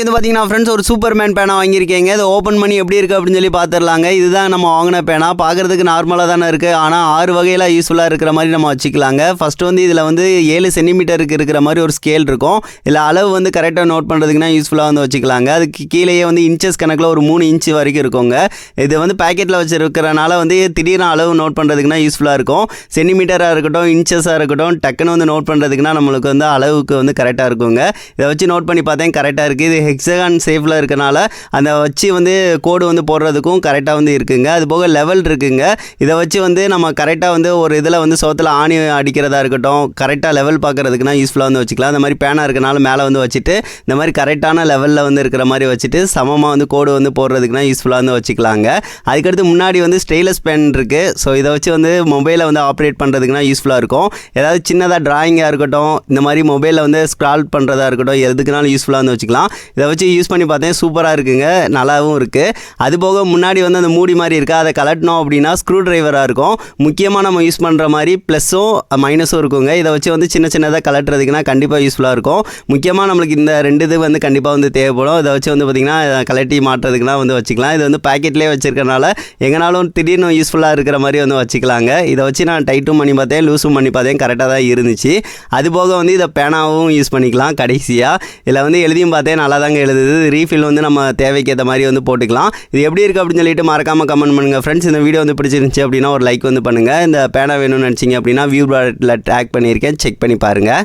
இது பார்த்தீங்கன்னா ஃப்ரெண்ட்ஸ் ஒரு சூப்பர்மேன் பேனா வாங்கியிருக்கீங்க. இதை ஓப்பன் பண்ணி எப்படி இருக்குது அப்படின்னு சொல்லி பார்த்துடலாங்க இதுதான் நம்ம வாங்கின பேனா. பார்க்குறதுக்கு நார்மலாக தானே இருக்குது ஆனால் ஆறு வகையில் யூஸ்ஃபுல்லாக இருக்கிற மாதிரி நம்ம வச்சுக்கலாங்க. ஃபஸ்ட்டு வந்து இதில் வந்து ஏழு சென்டிமீட்டருக்கு இருக்கிற மாதிரி ஒரு ஸ்கேல் இருக்கும். இதில் அளவு வந்து கரெக்டாக நோட் பண்ணுறதுக்குனா யூஸ்ஃபுல்லாக வந்து வச்சுக்கலாங்க. அதுக்கு கீழேயே வந்து இன்ச்சஸ் கணக்கில் ஒரு மூணு இன்ச் வரைக்கும் இருக்குங்க. இது வந்து பேக்கெட்டில் வச்சுருக்கிறனால வந்து திடீர்னு அளவு நோட் பண்ணுறதுக்குனா யூஸ்ஃபுல்லாக இருக்கும். சென்டிமீட்டராக இருக்கட்டும் இன்ச்சஸாக இருக்கட்டும் டக்குன்னு வந்து நோட் பண்ணுறதுக்குனா நம்மளுக்கு வந்து அளவுக்கு வந்து கரெக்டாக இருக்குங்க. இதை வச்சு நோட் பண்ணி பார்த்தேன் கரெக்டாக இருக்குது இது ஹெக்ஸகான் ஷேப்பில் இருக்கனால அந்த வச்சு வந்து கோடு வந்து போடுறதுக்கும் கரெக்டாக வந்து இருக்குங்க. அது போக லெவல் இருக்குங்க. இதை வச்சு வந்து நம்ம கரெக்டாக வந்து ஒரு இதில் வந்து சோத்தில் ஆணி அடிக்கிறதா இருக்கட்டும் கரெக்டாக லெவல் பார்க்குறதுக்குனா யூஸ்ஃபுல்லாக வந்து வச்சுக்கலாம். அந்த மாதிரி பேனா இருக்கனால மேலே வந்து வச்சுட்டு இந்த மாதிரி கரெக்டான லெவலில் வந்து இருக்கிற மாதிரி வச்சுட்டு சமமாக வந்து கோடு வந்து போடுறதுக்குனா யூஸ்ஃபுல்லாக வந்து வச்சுக்கலாங்க. அதுக்கடுத்து முன்னாடி வந்து ஸ்டெயிலஸ் பென் இருக்குது ஸோ இதை வச்சு வந்து மொபைலை வந்து ஆப்ரேட் பண்ணுறதுக்குனா யூஸ்ஃபுல்லாக இருக்கும். ஏதாவது சின்னதாக ட்ராயிங்காக இருக்கட்டும் இந்த மாதிரி மொபைலில் வந்து ஸ்க்ரால் பண்ணுறதா இருக்கட்டும் எதுக்குனாலும் யூஸ்ஃபுல்லாக வந்து வச்சுக்கலாம். இதை வச்சு யூஸ் பண்ணி பார்த்தேன். சூப்பராக இருக்குங்க. நல்லாவும் இருக்குது அது போக முன்னாடி வந்து அந்த மூடி மாதிரி இருக்கா அதை கலட்டினோம் அப்படின்னா ஸ்க்ரூ ட்ரைவராக இருக்கும். முக்கியமாக நம்ம யூஸ் பண்ணுற மாதிரி ப்ளஸ்ஸும் மைனஸும் இருக்குங்க. இதை வச்சு வந்து சின்ன சின்னதாக கலட்டுறதுக்குனா கண்டிப்பாக யூஸ்ஃபுல்லாக இருக்கும். முக்கியமாக நம்மளுக்கு இந்த ரெண்டு இது வந்து கண்டிப்பாக வந்து தேவைப்படும். இதை வச்சு வந்து பார்த்திங்கன்னா கலட்டி மாட்டுறதுக்குலாம் வந்து வச்சுக்கலாம். இது வந்து பேக்கெட்லேயே வச்சுருக்கனால எங்கனாலும் திடீர்னு யூஸ்ஃபுல்லாக இருக்கிற மாதிரி வந்து வச்சுக்கலாங்க. இதை வச்சு நான் டைட்டும் பண்ணி பார்த்தேன் லூஸும் பண்ணி பார்த்தேன். கரெக்டாக தான் இருந்துச்சு. அது போக வந்து இதை பேனாவும் யூஸ் பண்ணிக்கலாம் கடைசியாக இதில் வந்து எழுதியும் பார்த்தேன் நல்லா தாங்க எழுதுது. ரீஃபில் வந்து நம்ம தேவைக்கு ஏற்ற மாதிரி வந்து போட்டுக்கலாம். இது எப்படி இருக்குது அப்படின்னு சொல்லிட்டு மறக்காமல் கமெண்ட் பண்ணுங்கள் ஃப்ரெண்ட்ஸ் இந்த வீடியோ வந்து பிடிச்சிருந்துச்சி அப்படின்னா ஒரு லைக் வந்து பண்ணுங்கள் இந்த பேனா வேணும்னு நினச்சிங்க அப்படின்னா வியூ டாட்டில் டேக் பண்ணியிருக்கேன். செக் பண்ணி பாருங்கள்